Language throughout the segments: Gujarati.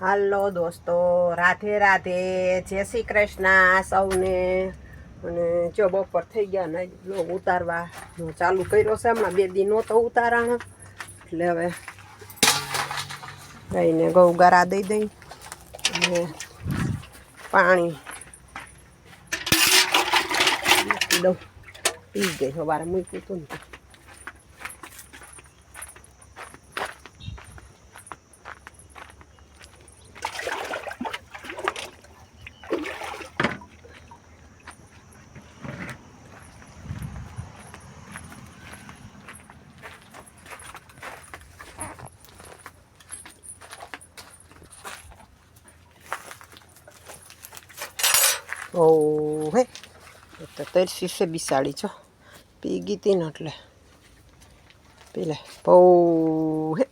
હાલો દોસ્તો, રાધે રાધે, જય શ્રી કૃષ્ણ સૌને. અને જો બપોર થઈ ગયા ને બ્લોગ ઉતારવા ચાલુ કર્યો છે, હમણાં બે દી નહોતો ઉતારાણ. એટલે હવે ગાઈને ગૌ ગરા દઈ દઈ અને પાણી દઉં. પી ગઈ સવારે મૂક્યું હતું ને તો. ઓ હે. એ તો તરસી છે બિસાડી છો પી ગઈ એટલે પીલે બહુ હે.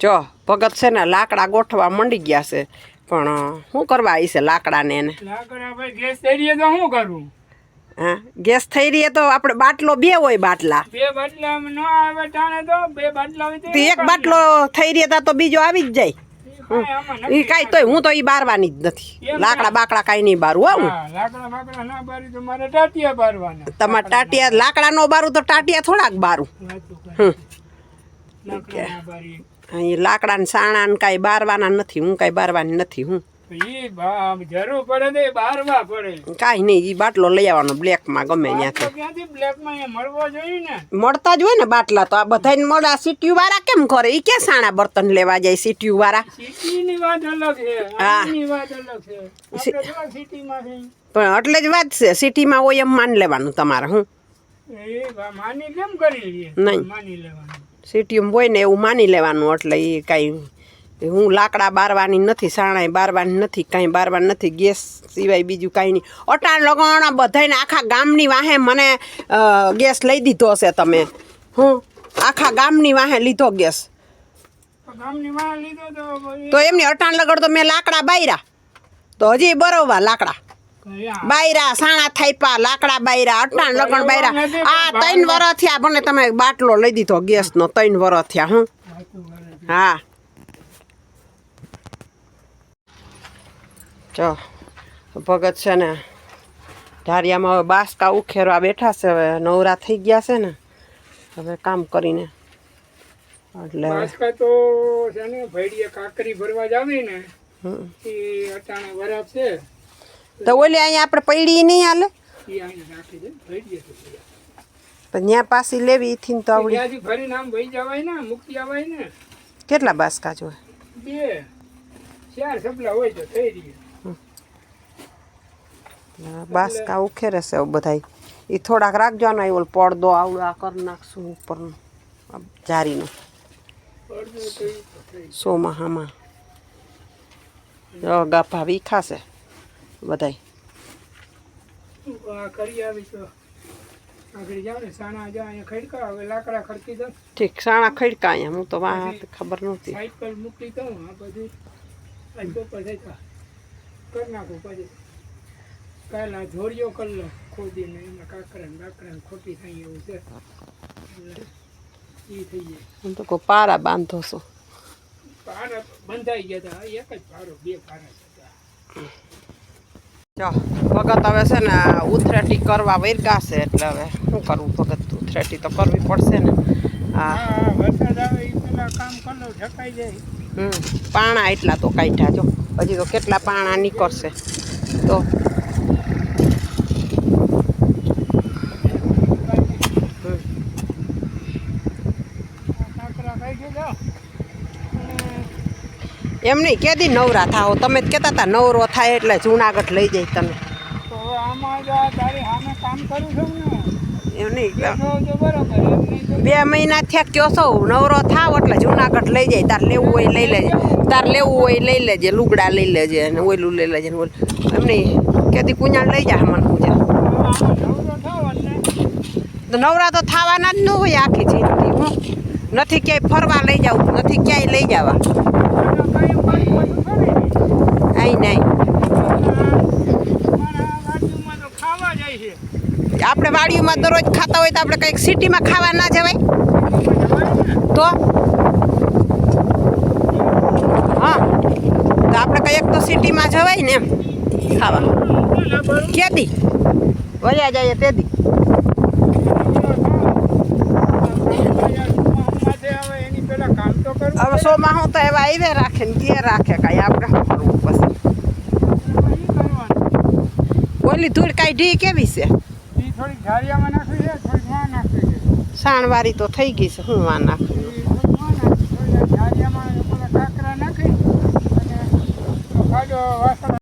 જો ભગત છે ને લાકડા ગોઠવા મંડી ગયા છે. પણ શું કરવા આવી છે લાકડાને એને? ગેસ થઈ રહી તો શું કરું? હા? ગેસ થઈ રહી તો આપણે બાટલો બે હોય બાટલા. બે બાટલા ન આવે તો બે બાટલા એક બાટલો થઈ રહ્યા તા તો બીજો આવી જ જાય. એ. કાંઈ તોય હું તો એ બારવાની જ નથી. લાકડા બાકડા કાંઈ નહીં બારું હા, લાકડા બાકડા ના બારી તો મારે ટાટિયા બારવાના. તમારે ટાટિયા લાકડા નો બારું તો ટાટિયા થોડાક બારું. હમ. લાકડા ને સાણા ને કાંઈ બારવાના નથી હું કાંઈ બારવાની નથી હું. ઈ જરૂર પડે બારવા પડે. કાંઈ નહીં એ બાટલો લઈ આવવાનો બ્લેકમાં ગમે ત્યાંથી ક્યાંથી બ્લેકમાં મળવો જોઈએ ને? મળતા જ હોય ને બાટલા તો આ બધાને મળે. આ વાળા કેમ કરે એ ક્યાં સાણા બર્તન લેવા જાય સીટીયું વાળા સિટીની વાત અલગ છે હા. આની વાત અલગ છે. આપણે સિટીમાં છે? પણ એટલે જ વાત છે સિટીમાં હોય એમ માન લેવાનું તમારે હું? એ માની કેમ કરી નહીં. માની લેવાનું. સિટીમાં હોય ને એવું માની લેવાનું એટલે એ કાંઈ હું લાકડા બારવાની નથી સાણાય બારવાની નથી કાંઈ બારવાની નથી ગેસ સિવાય બીજું કાંઈ નહીં. અટાણ લગાણા બધાને આખા ગામની વાહે મને ગેસ લઈ દીધો હશે તમે. હું આખા ગામની વાહે લીધો ગેસ. તો એમની અટાણ લગડ તો મેં લાકડા બાયરા. તો હજી બરોબર લાકડા. બાયરા સાણા થાઈપા લાકડા બાયરા અટાણ લગણ બાયરા. આ ત્રણ વર થયા મને તમે બાટલો લઈ દીધો ગેસનો ત્રણ વર થયા હું. હા. જો ભગત છે ને ધારિયામાં હવે બાસકા ઉખેરવા બેઠા છે હવે નવરા થઈ ગયા છે ને હવે કામ કરીને. એટલે બાસકા તો છે ને ભેડીએ કાકરી ભરવા જાવી ને. એ અટાણે વરાપ છે. તો ઓલી અહીંયા આપણે પૈડી નહીં હાલે? એ અહીંયા રાખી દે ભેડીએ પણ ત્યાં પાછી લેવી ઈથી તો આવડી. ત્યાંથી આમ વહી જવાય ને મૂકી આવાય ને. કેટલા બાસકા જોઈએ બે ચાર સપલા હોય તો થઈ રહી બાસકા ઉખેરે છે બધાય. એ થોડાક રાખજો ને ઓલો પડદો આવડા કરી નાખશું ઉપરનો આ જારીનો. અડધું તો ઈ તો થઈ સોમાહામાં જો ગાભા વીખાશે બધાય. આ કરી આવી તો આગળ જાવ ને સાણા જા અહીંયા ખડકા હવે લાકડા ખડકી દો ઠીક સાણા ખડકા અહીંયા હું તો વાત ખબર નહોતી. સાઈડ પર મૂકી દઉં આ બધું. આજ બપોર થઈ તા કરી નાખું પછી. આ જોડિયો કરી લો ખોદીને એમાં કાકરા ને બાકરા ખોટી થઈ એવું છે. એ થઈ જાય. હું તો કોઈ પારા બાંધો છો. પારા બંધાઈ ગયા હતા એક જ પારો બે પારા હતા જો ભગત હવે છે ને ઉથરેટી કરવા વર્ગા છે એટલે હવે શું કરવું? ભગત ઉથરેટી તો કરવી પડશે ને. હા વરસાદ આવે એ પેલા કામ કરો ઢકાઈ જાય. હમ પાણા એટલા તો કાઢ્યા જો. હજી તો કેટલા પાણા નીકળશે. તો હમ. કાકરા ખાઈ ગયા એમ નહીં કેદી નવરા થાઓ? તમે કહેતા હતા નવરો થાય એટલે જુનાગઢ લઈ જાય તમે. બે મહિના થયા કયો છો? નવરો થાવ એટલે જુનાગઢ લઈ જાય તાર લેવું હોય લઈ લેજે. તાર લેવું હોય લઈ લેજે લુગડા લઈ લેજે અને ઓયલું લઈ લેજે ને ઓલું એમ નહીં કેદી કુંજાણ લઈ જા મને પૂજા આમાં નવરો થવા તો થવાના જ ન હોય આખી હું નથી ક્યાંય ફરવા લઈ જવું નથી ક્યાંય લઈ જવા. અહીં નહીં આપણે વાડીઓમાં દરરોજ ખાતા હોય તો આપણે કંઈક સિટીમાં ખાવા ના જવાય? તો? હા. તો આપણે કંઈક તો સિટીમાં જવાય ને એમ. ખાવા. કેદી વયા જાય તેદી એની પેલા કામ કરવું હું તો એવા આવ્યા રાખે ને ઘેર રાખે કાંઈ આપણે કરવું પછી. ઓલી ધૂળ કાંઈ ઢી કેવી છે સાણવારી તો થઈ ગઈ છે હું વા નાખું વાસણ